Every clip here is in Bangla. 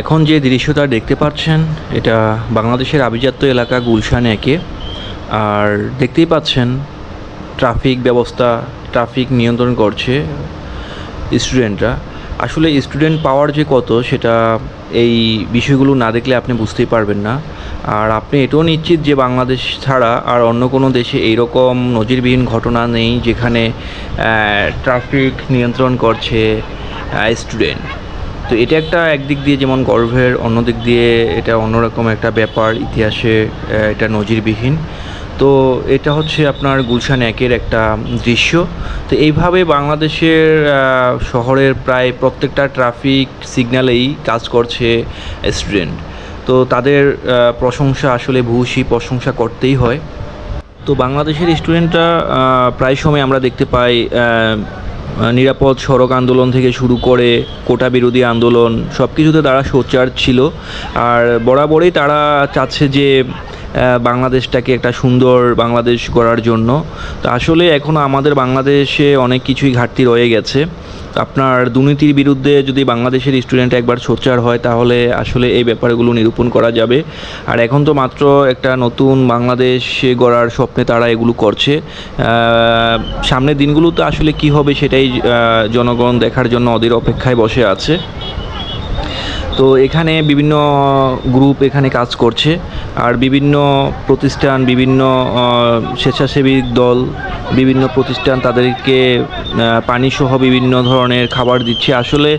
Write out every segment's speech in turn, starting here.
এখন যে দৃশ্যটা দেখতে পাচ্ছেন, এটা বাংলাদেশের আভিজাত্য এলাকা গুলশান একে। আর দেখতেই পাচ্ছেন, ট্রাফিক ব্যবস্থা, ট্রাফিক নিয়ন্ত্রণ করছে স্টুডেন্টরা। আসলে স্টুডেন্ট পাওয়ার যে কত, সেটা এই বিষয়গুলো না দেখলে আপনি বুঝতেই পারবেন না। আর আপনি এটাও নিশ্চিত যে বাংলাদেশ ছাড়া আর অন্য কোনো দেশে এইরকম নজিরবিহীন ঘটনা নেই যেখানে ট্রাফিক নিয়ন্ত্রণ করছে স্টুডেন্ট। তো এটা একটা একদিক দিয়ে যেমন গর্বের অন্য দিক দিয়ে এটা অন্যরকম একটা ব্যাপার, ইতিহাসে এটা নজিরবিহীন। তো এটা হচ্ছে আপনার গুলশান একের একটা দৃশ্য। তো এইভাবে বাংলাদেশের শহরের প্রায় প্রত্যেকটা ট্রাফিক সিগন্যালেই কাজ করছে স্টুডেন্ট। তো তাদের প্রশংসা আসলে ভূয়সী প্রশংসা করতেই হয়। তো বাংলাদেশের স্টুডেন্টরা প্রায় সময় আমরা দেখতে পাই নিরাপদ সড়ক আন্দোলন থেকে শুরু করে কোটা বিরোধী আন্দোলন সব কিছুতে তারা সোচ্চার ছিল। আর বরাবরই তারা চাচ্ছে যে বাংলাদেশটাকে একটা সুন্দর বাংলাদেশ গড়ার জন্য। তো আসলে এখনও আমাদের বাংলাদেশে অনেক কিছুই ঘাটতি রয়ে গেছে। আপনার দুর্নীতির বিরুদ্ধে যদি বাংলাদেশের স্টুডেন্ট একবার সোচ্চার হয়, তাহলে আসলে এই ব্যাপারগুলো নিরূপণ করা যাবে। আর এখন তো মাত্র একটা নতুন বাংলাদেশ গড়ার স্বপ্নে তারা এগুলো করছে। সামনের দিনগুলোতে আসলে কি হবে সেটাই জনগণ দেখার জন্য ওদের অপেক্ষায় বসে আছে। তো এখানে বিভিন্ন গ্রুপ এখানে কাজ করছে। আর বিভিন্ন প্রতিষ্ঠান, বিভিন্ন স্বেচ্ছাসেবী দল, বিভিন্ন প্রতিষ্ঠান তাদেরকে পানি সহ বিভিন্ন ধরনের খাবার দিচ্ছে। আসলে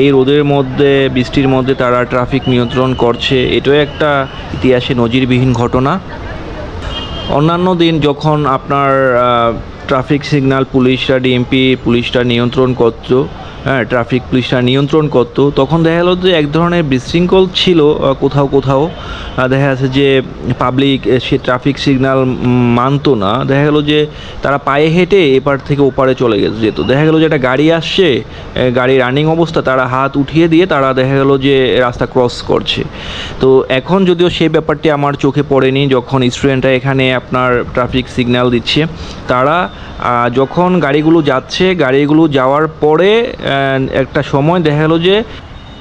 এই রোদের মধ্যে, বৃষ্টির মধ্যে তারা ট্রাফিক নিয়ন্ত্রণ করছে, এটাও একটা ইতিহাসে নজিরবিহীন ঘটনা। অন্যান্য দিন যখন আপনার ট্রাফিক সিগন্যাল, পুলিশরা, ডিএমপি, পুলিশরা নিয়ন্ত্রণ করতো হ্যাঁ ট্রাফিক পুলিশরা নিয়ন্ত্রণ করতো। তখন দেখা গেলো যে এক ধরনের বিশৃঙ্খল ছিল কোথাও কোথাও। দেখা যাচ্ছে যে পাবলিক সে ট্রাফিক সিগনাল মানতো না। দেখা গেলো যে তারা পায়ে হেঁটে এপার থেকে ওপারে চলে গে- যেত। দেখা গেলো যে একটা গাড়ি আসছে গাড়ি রানিং অবস্থা, তারা হাত উঠিয়ে দিয়ে তারা দেখা গেলো যে রাস্তা ক্রস করছে। তো এখন যদিও সেই ব্যাপারটি আমার চোখে পড়েনি, যখন স্টুডেন্টরা এখানে আপনার ট্রাফিক সিগন্যাল দিচ্ছে, তারা যখন গাড়িগুলো যাচ্ছে, গাড়িগুলো যাওয়ার পরে একটা সময় দেখা গেলো যে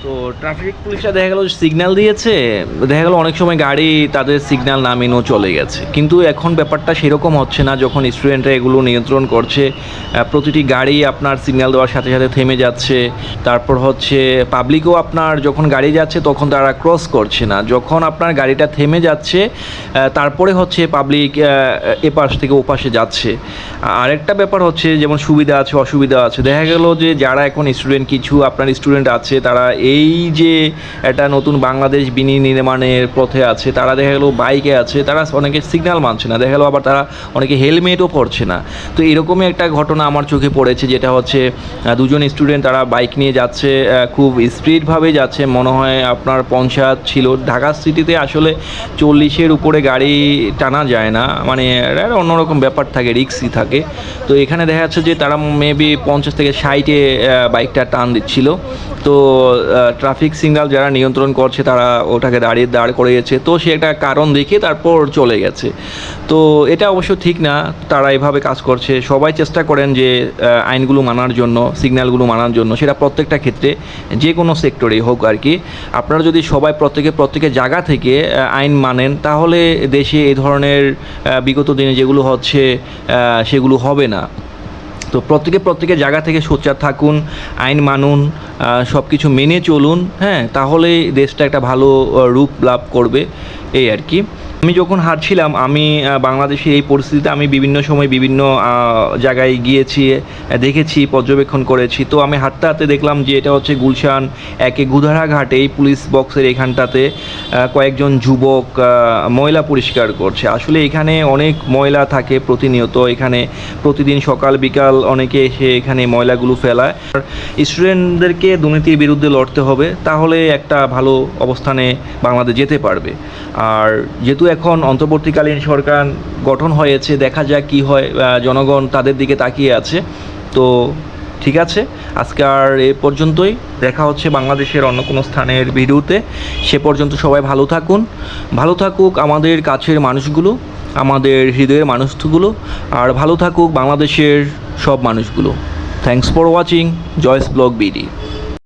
তো ট্রাফিক পুলিশরা দেখা গেলো সিগন্যাল দিয়েছে, দেখা গেলো অনেক সময় গাড়ি তাদের সিগন্যাল না মেনেও চলে গেছে। কিন্তু এখন ব্যাপারটা সেরকম হচ্ছে না, যখন স্টুডেন্টরা এগুলো নিয়ন্ত্রণ করছে প্রতিটি গাড়ি আপনার সিগন্যাল দেওয়ার সাথে সাথে থেমে যাচ্ছে। তারপর হচ্ছে পাবলিকও আপনার যখন গাড়ি যাচ্ছে, তখন তারা ক্রস করছে না। যখন আপনার গাড়িটা থেমে যাচ্ছে তারপরে হচ্ছে পাবলিক এপাশ থেকে ওপাশে যাচ্ছে। আরেকটা ব্যাপার হচ্ছে, যেমন সুবিধা আছে, অসুবিধা আছে। দেখা গেল যে যারা এখন স্টুডেন্ট কিছু আপনার স্টুডেন্ট আছে, তারা এই যে একটা নতুন বাংলাদেশ বিনির্মাণের পথে আছে, তারা দেখা গেলো বাইকে আছে, তারা অনেকে সিগন্যাল মানছে না, দেখা গেলো আবার তারা অনেকে হেলমেটও পরছে না। তো এরকমই একটা ঘটনা আমার চোখে পড়েছে, যেটা হচ্ছে দুজন স্টুডেন্ট তারা বাইক নিয়ে যাচ্ছে খুব স্পিডভাবে যাচ্ছে, মনে হয় আপনার পঞ্চায়েত ছিল। ঢাকা সিটিতে আসলে চল্লিশের উপরে গাড়ি টানা যায় না মানে অন্যরকম ব্যাপার থাকে রিক্সি থাকে। তো এখানে দেখা যাচ্ছে যে তারা মেবি পঞ্চাশ থেকে ষাটে বাইকটা টান দিচ্ছিল। তো ট্রাফিক সিগন্যাল যারা নিয়ন্ত্রণ করছে তারা ওটাকে দাঁড়িয়ে দাঁড় করিয়েছে। তো সে একটা কারণ দেখে তারপর চলে গেছে। তো এটা অবশ্য ঠিক না, তারা এভাবে কাজ করছে। সবাই চেষ্টা করেন যে আইনগুলো মানার জন্য সিগন্যালগুলো মানার জন্য, সেটা প্রত্যেকটা ক্ষেত্রে যে কোনো সেক্টরেই হোক আর কি। আপনারা যদি সবাই প্রত্যেকে প্রত্যেকের জায়গা থেকে আইন মানেন, তাহলে দেশে এই ধরনের বিগত দিনে যেগুলো হচ্ছে সেগুলো হবে না। তো প্রত্যেকে প্রত্যেকের জায়গা থেকে সোচ্চার থাকুন, আইন মানুন সব কিছু মেনে চলুন হ্যাঁ তাহলে দেশটা একটা ভালো রূপ লাভ করবে, এই আর কি। আমি যখন হাঁটছিলাম আমি বাংলাদেশের এই পরিস্থিতিতে আমি বিভিন্ন সময় বিভিন্ন জায়গায় গিয়েছি দেখেছি, পর্যবেক্ষণ করেছি। তো আমি হাঁটতে হাঁটতে দেখলাম যে এটা হচ্ছে গুলশান একে গুধারা ঘাটে, এই পুলিশ বক্সের এখানটাতে কয়েকজন যুবক ময়লা পরিষ্কার করছে। আসলে এখানে অনেক ময়লা থাকে প্রতিনিয়ত। এখানে প্রতিদিন সকাল বিকাল অনেকে এসে এখানে ময়লাগুলো ফেলায়। আর স্টুডেন্টদেরকে দুর্নীতির বিরুদ্ধে লড়তে হবে, তাহলে একটা ভালো অবস্থানে বাংলাদেশ যেতে পারবে। আর যেহেতু এখন অন্তর্বর্তীকালীন সরকার গঠন হয়েছে, দেখা যাক কি হয় জনগণ তাদের দিকে তাকিয়ে আছে। তো ঠিক আছে, আজকে আর এ পর্যন্তই। দেখা হচ্ছে বাংলাদেশের অন্য কোনো স্থানের ভিডিওতে। সে পর্যন্ত সবাই ভালো থাকুন। ভালো থাকুক আমাদের কাছের মানুষগুলো, আমাদের হৃদয়ের মানুষগুলো, আর ভালো থাকুক বাংলাদেশের সব মানুষগুলো। Thanks for watching Joy's blog BD